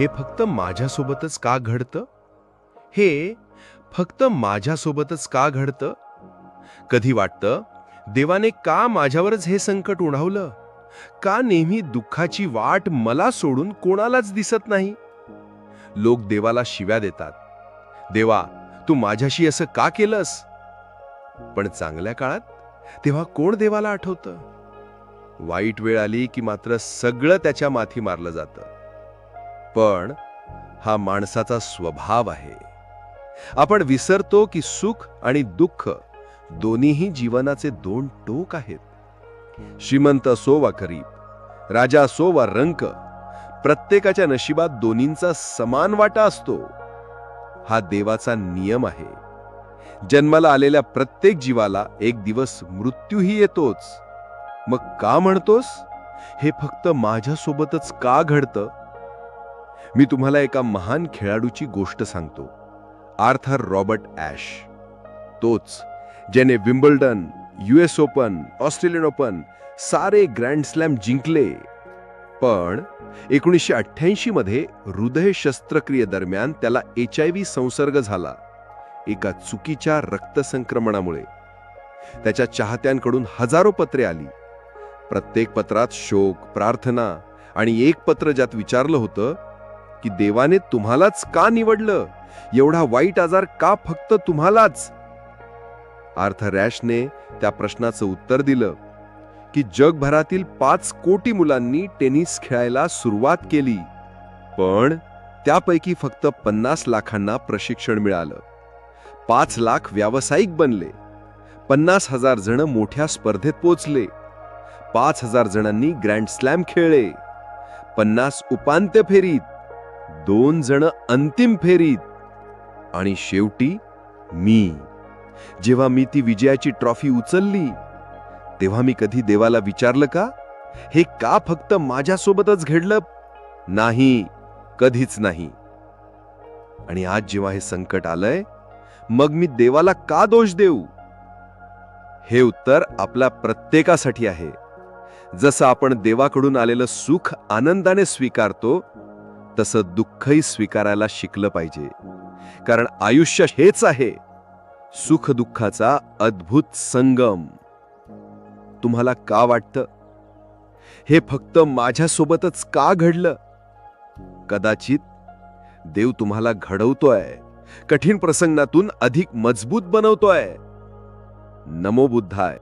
हे फक्त माझ्यासोबतच का घडतं? हे फक्त माझ्यासोबतच का घडतं? कधी वाटतं देवाने का माझ्यावरच हे संकट उडावलं का नेहमी दुःखाची वाट मला सोडून कोणालाच दिसत नाही? लोक देवाला शिव्या देतात. देवा तू माझ्याशी असं का केलंस? पण चांगल्या काळात तेव्हा कोण देवाला आठवतं? वाईट वेळ आली की मात्र सगळं त्याच्या माथी मारलं जातं. पण हा माणसाचा स्वभाव आहे. आपण विसरतो की सुख आणि दुःख दोन्हीही जीवनाचे दोन टोक आहेत. श्रीमंत असो वा गरीब राजा असो वा रंक प्रत्येकाच्या नशिबात दोन्हींचा समान वाटा असतो. हा देवाचा नियम आहे. जन्माला आलेल्या प्रत्येक जीवाला एक दिवस मृत्यूही येतोच. मग का म्हणतोस? हे फक्त माझ्यासोबतच का घडतं? मी तुम्हाला एका महान खेळाडूची गोष्ट सांगतो. Arthur Robert Ashe. तोच ज्याने Wimbledon US open Australian open सारे ग्रँड स्लॅम जिंकले. पण एकोणीसशे अठ्ठ्याऐंशी मध्ये हृदय शस्त्रक्रियेदरम्यान त्याला एच आय व्ही संसर्ग झाला एका चुकीच्या रक्तसंक्रमणामुळे त्याच्या चाहत्यांकडून हजारो पत्रे आली. प्रत्येक पत्रात शोक प्रार्थना आणि एक पत्र ज्यात विचारलं होतं की देवाने तुम्हालाच का निवडलं? एवढा वाईट आजार का फक्त तुम्हालाच? आर्थ रॅशने त्या प्रश्नाचं उत्तर दिलं की जगभरातील पाच कोटी मुलांनी टेनिस खेळायला सुरुवात केली पण त्यापैकी फक्त पन्नास लाखांना प्रशिक्षण मिळालं. पाच लाख व्यावसायिक बनले पन्नास हजार जण मोठ्या स्पर्धेत पोचले पाच हजार जणांनी ग्रँड स्लॅम खेळले पन्नास उपांत्य फेरीत दोन जण अंतिम फेरीत. आणि शेवटी मी. जेव्हा मी ती विजयाची ट्रॉफी उचलली तेव्हा मी कधी देवाला विचारलं का? हे का फक्त माझ्यासोबतच घडलं? नाही कधीच नाही. आणि आज जेव्हा हे संकट आलंय मग मी देवाला का दोष देऊ? हे उत्तर आपल्या प्रत्येकासाठी आहे. जसं आपण देवाकडून आलेलं सुख आनंदाने स्वीकारतो तसं दुःखही स्वीकारायला शिकलं पाहिजे. कारण आयुष्य हेच आहे. सुख दुःखाचा अद्भुत संगम. तुम्हाला का वाटतं? हे फक्त माझ्यासोबतच का घडलं? कदाचित देव तुम्हाला घडवतोय. कठीण प्रसंगातून अधिक मजबूत बनवतोय. नमो बुद्धाय.